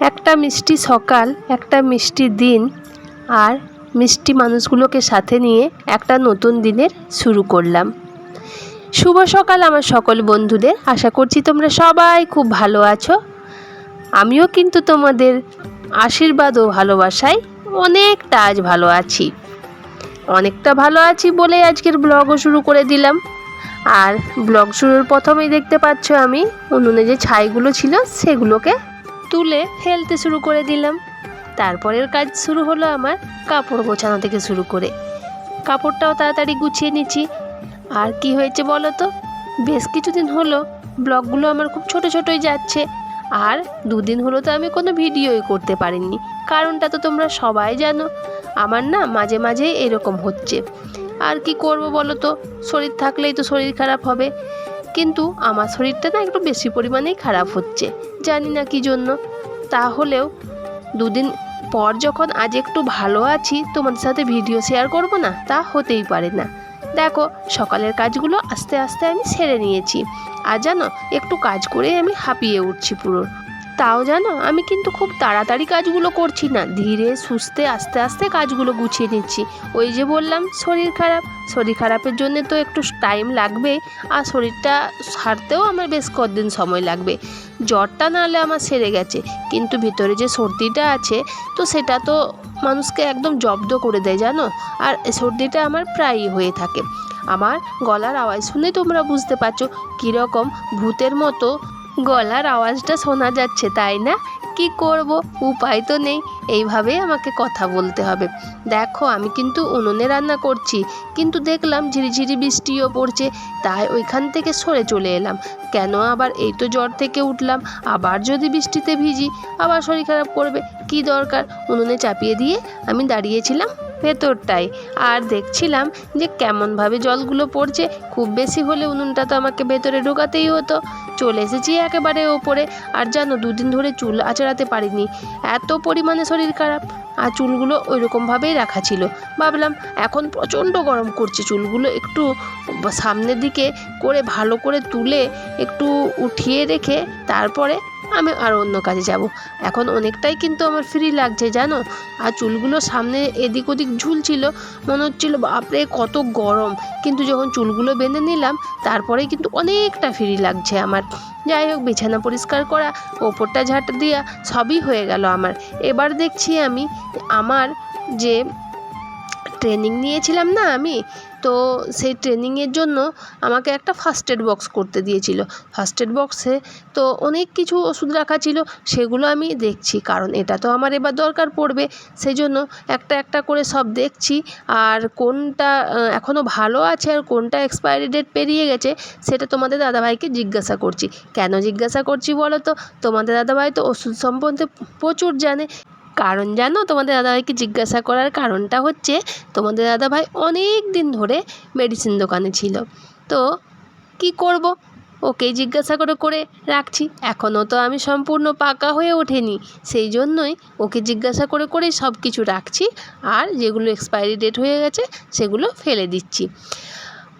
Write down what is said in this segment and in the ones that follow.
একটা মিষ্টি সকাল, একটা মিষ্টি দিন আর মিষ্টি মানুষগুলোকে সাথে নিয়ে একটা নতুন দিনের শুরু করলাম। শুভ সকাল আমার সকল বন্ধুদের। আশা করছি তোমরা সবাই খুব ভালো আছো। আমিও কিন্তু তোমাদের আশীর্বাদ ও ভালোবাসায় অনেকটা আজ ভালো আছি। অনেকটা ভালো আছি বলে আজকের ব্লগও শুরু করে দিলাম। আর ব্লগ শুরুর প্রথমেই দেখতে পাচ্ছ আমি, উনুনে যে ছাইগুলো ছিল সেগুলোকে তুলে ফেলতে শুরু করে দিলাম। তারপরের কাজ শুরু হলো আমার কাপড় গোছানো থেকে শুরু করে। কাপড়টাও তাড়াতাড়ি গুছিয়ে নিচ্ছি। আর কি হয়েছে বলো তো? বেশ কিছুদিন হলো ব্লগগুলো আমার খুব ছোট ছোটই যাচ্ছে। আর দুদিন হলো তো আমি কোনো ভিডিওই করতে পারিনি। কারণটা তো তোমরা সবাই জানো। আমার না মাঝে মাঝেই এরকম হচ্ছে। আর কি করব বলো তো? শরীর থাকলেই তো শরীর খারাপ হবে। কিন্তু আমার শরীরটা না একটু বেশি পরিমাণেই খারাপ হচ্ছে, জানি না কি জন্য। তাহলেও দুদিন পর যখন আজ একটু ভালো আছি, তোমাদের সাথে ভিডিও শেয়ার করব না? তা হতেই পারে না। দেখো, সকালের কাজগুলো আস্তে আস্তে আমি সেরে নিয়েছি। আর জানো, একটু কাজ করে আমি হাঁপিয়ে উঠছি পুরো। তাও জানো, আমি কিন্তু খুব তাড়াতাড়ি কাজগুলো করছি না। ধীরে, সুস্থে, আস্তে আস্তে কাজগুলো গুছিয়ে নিচ্ছি। ওই যে বললাম, শরীর খারাপ। শরীর খারাপের জন্য তো একটু টাইম লাগবে, আর শরীরটা সারতেও আমার বেশ কদিন সময় লাগবে। জ্বরটা নাহলে আমার সেরে গেছে, কিন্তু ভিতরে যে সর্দিটা আছে, তো সেটা তো মানুষকে একদম জব্দ করে দেয়, জানো? আর সর্দিটা আমার প্রায়ই হয়ে থাকে। আমার গলার আওয়াজ শুনে তোমরা বুঝতে পারছ, কীরকম ভূতের মতো গলার আওয়াজটা শোনা যাচ্ছে, তাই না? কি করব? উপায় তো নেই। এইভাবেই আমাকে কথা বলতে হবে। দেখো, আমি কিন্তু উনুনে রান্না করছি। কিন্তু দেখলাম ঝিরিঝিরি বৃষ্টিও পড়ছে, তাই ওইখান থেকে সরে চলে এলাম। কেন আবার এই তো জ্বর থেকে উঠলাম। আবার যদি বৃষ্টিতে ভিজি, আবার শরীর খারাপ করবে, কি দরকার? উনুনে চাপিয়ে দিয়ে আমি দাঁড়িয়েছিলাম ভেতরটায়। আর দেখছিলাম যে কেমনভাবে জলগুলো পড়ছে, খুব বেশি হলে উনুনটা তো আমাকে ভেতরে ঢোকাতেই হতো। চলে এসেছি একেবারে ওপরে। আর জানো, দুদিন ধরে চুল আচড়াতে পারিনি। এত পরিমাণে শরীর খারাপ। আর চুলগুলো ওই রকমভাবেই রাখা ছিল। ভাবলাম, এখন প্রচণ্ড গরম করছে চুলগুলো একটু সামনের দিকে করে ভালো করে তুলে একটু উঠিয়ে রেখে তারপরে আমি আর অন্য কাজে যাব। এখন অনেকটাই কিন্তু আমার ফ্রি লাগছে, জানো? আর চুলগুলো সামনে এদিক ওদিক ঝুলছিল, মনে হচ্ছিল, বাপরে, কত গরম! কিন্তু যখন চুলগুলো বেঁধে নিলাম তারপরে কিন্তু অনেকটা ফ্রি লাগছে আমার। যাই হোক, বিছানা পরিষ্কার করা, ওপরটা ঝাঁট দেওয়া সবই হয়ে গেল আমার। এবার দেখছি আমি আমার যে ট্রেনিং নিয়েছিলাম না আমি, তো সেই ট্রেনিংয়ের জন্য আমাকে একটা ফার্স্ট এড বক্স করতে দিয়েছিল। ফার্স্ট এড বক্সে তো অনেক কিছু ওষুধ রাখা ছিল, সেগুলো আমি দেখছি, কারণ এটা তো আমার এবার দরকার পড়বে। সেই জন্য একটা একটা করে সব দেখছি, আর কোনটা এখনও ভালো আছে আর কোনটা এক্সপায়ারি ডেট পেরিয়ে গেছে, সেটা তোমাদের দাদাভাইকে জিজ্ঞাসা করছি। কেন জিজ্ঞাসা করছি বলো তো? তোমাদের দাদাভাই তো ওষুধ সম্বন্ধে প্রচুর জানে। কারণ জানো? তোমাদের দাদাভাইকে জিজ্ঞাসা করার কারণটা হচ্ছে, তোমাদের দাদাভাই অনেক দিন ধরে মেডিসিন দোকানে ছিল। তো কি করব? ওকেই জিজ্ঞাসা করে করে রাখছি। এখনও তো আমি সম্পূর্ণ পাকা হয়ে ওঠেনি। সেই জন্যই ওকে জিজ্ঞাসা করে করেই সব কিছু রাখছি আর যেগুলো এক্সপায়ারি ডেট হয়ে গেছে সেগুলো ফেলে দিচ্ছি।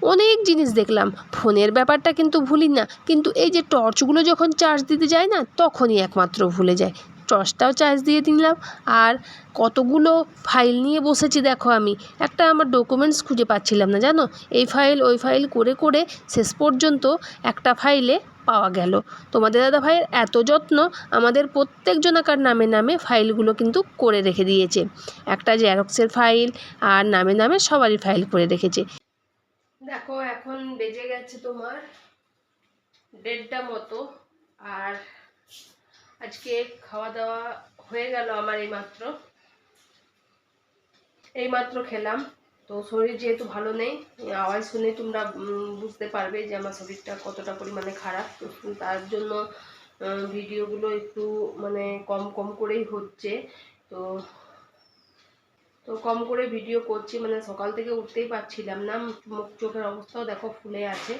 অনেক জিনিস দেখলাম। ফোনের ব্যাপারটা কিন্তু ভুলি না। কিন্তু এই যে টর্চগুলো যখন চার্জ দিতে যায় না, তখনই একমাত্র ভুলে যায়। টর্চটাও চার্জ দিয়ে দিলাম। আর কতগুলো ফাইল নিয়ে বসেছি দেখো আমি। একটা আমার ডকুমেন্টস খুঁজে পাচ্ছিলাম না, জানো? এই ফাইল ওই ফাইল করে করে শেষ পর্যন্ত একটা ফাইলে পাওয়া গেল। তোমাদের দাদা ভাইয়ের এত যত্ন আমাদের প্রত্যেকজনাকার নামে নামে ফাইলগুলো কিন্তু করে রেখে দিয়েছে। একটা জেরক্সের ফাইল আর নামে নামে সবারই ফাইল করে রেখেছে। দেখো, এখন বেজে গেছে তোমার দেড়টা মতো। আজকে খাওয়া দাওয়া হয়ে গেল আমার এই মাত্র এই মাত্র খেলাম। তো শরীর যেহেতু ভালো নেই আওয়াজ শুনে তোমরা বুঝতে পারবে যে আমার শরীরটা কতটা পরিমাণে খারাপ। তার জন্য ভিডিওগুলো একটু মানে কম কম করেই হচ্ছে। তো তো কম করে ভিডিও করছি মানে সকাল থেকে উঠতেই পারছিলাম না। মুখ চোখের অবস্থাও দেখো ফুলে আছে।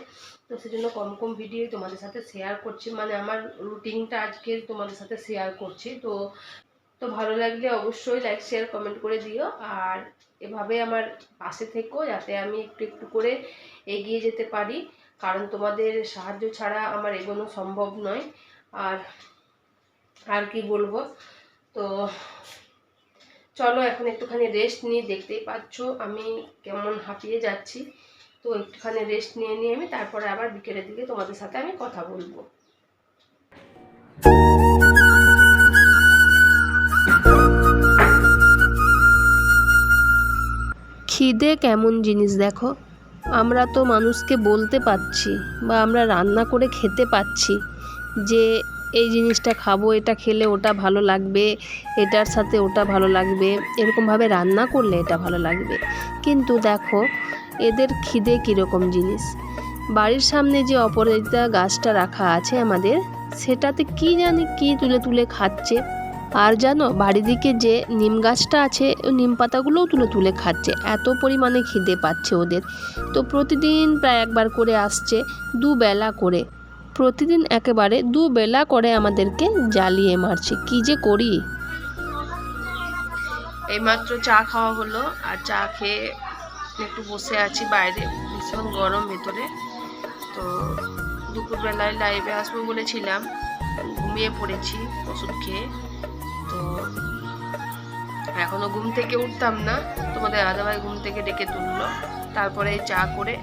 তো সেজন্য কম কম ভিডিও তোমাদের সাথে শেয়ার করছি। মানে আমার রুটিনটা আজকে তোমাদের সাথে শেয়ার করছি। তো তো ভালো লাগলে অবশ্যই লাইক শেয়ার কমেন্ট করে দিও। আর এভাবে আমার পাশে থেকো, যাতে আমি একটু একটু করে এগিয়ে যেতে পারি। কারণ তোমাদের সাহায্য ছাড়া আমার এগোনো সম্ভব নয়। আর আর কি বলব? তো চলো এখন একটুখানি রেস্ট নিয়ে দেখতেই পাচ্ছ, আমি কেমন হাঁপিয়ে যাচ্ছি। তো একটুখানি রেস্ট নিয়ে নিয়ে আমি তারপরে আবার বিকেলের দিকে তোমাদের সাথে আমি কথা বলব। খিদে কেমন জিনিস দেখো। আমরা তো মানুষকে বলতে পারছি বা আমরা রান্না করে খেতে পাচ্ছি যে এই জিনিসটা খাব, এটা খেলে ওটা ভালো লাগবে, এটার সাথে ওটা ভালো লাগবে, এরকমভাবে রান্না করলে এটা ভালো লাগবে। কিন্তু দেখো, এদের খিদে কীরকম জিনিস? বাড়ির সামনে যে অপরাজিতা গাছটা রাখা আছে আমাদের, সেটাতে কি জানি কি তুলে তুলে খাচ্ছে? আর জানো বাড়ি দিকে যে নিম গাছটা আছে নিম পাতাগুলোও তুলে তুলে খাচ্ছে, এত পরিমাণে খিদে পাচ্ছে ওদের। তো প্রতিদিন প্রায় একবার করে আসছে, দুবেলা করে। প্রতিদিন একেবারে দুবেলা করে আমাদেরকে জ্বালিয়ে মারছে। কি যে করি? এইমাত্র চা খাওয়া হলো আর চা খেয়ে একটু বসে আছি বাইরে। ভীষণ গরম ভেতরে। তো দুপুরবেলায় লাইভে আসব বলেছিলাম। ঘুমিয়ে পড়েছি ওষুধ খেয়ে। তো এখনও ঘুম থেকে উঠতাম না। তোমাদের দাদাভাই ঘুম থেকে ডেকে তুললো। তারপরে চা করে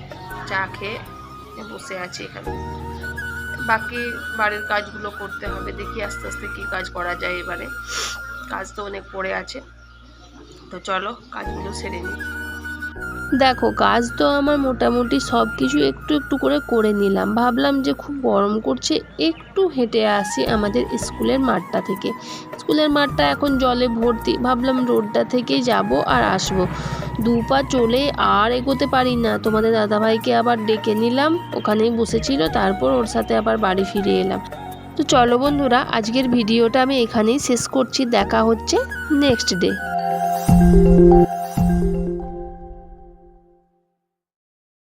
চা খেয়ে বসে আছি এখানে। বাকি বাড়ির কাজগুলো করতে হবে। দেখি আস্তে আস্তে কী কাজ করা যায় এবারে। কাজ তো অনেক পড়ে আছে। তো চলো কাজগুলো সেরে নিই। দেখো কাজ তো আমার মোটামুটি সব কিছু একটু একটু করে করে নিলাম। ভাবলাম যে খুব গরম করছে, একটু হেঁটে আসি আমাদের স্কুলের মাঠটা থেকে। স্কুলের মাঠটা এখন জলে ভর্তি। ভাবলাম রোডটা থেকেই যাব আর আসব। দু পা চলে আর এগোতে পারি না। তোমাদের দাদাভাইকে আবার ডেকে নিলাম, ওখানেই বসেছিল, তারপর ওর সাথে আবার বাড়ি ফিরে এলাম। তো চলো বন্ধুরা, আজকের ভিডিওটা আমি এখানেই শেষ করছি। দেখা হচ্ছে নেক্সট ডে।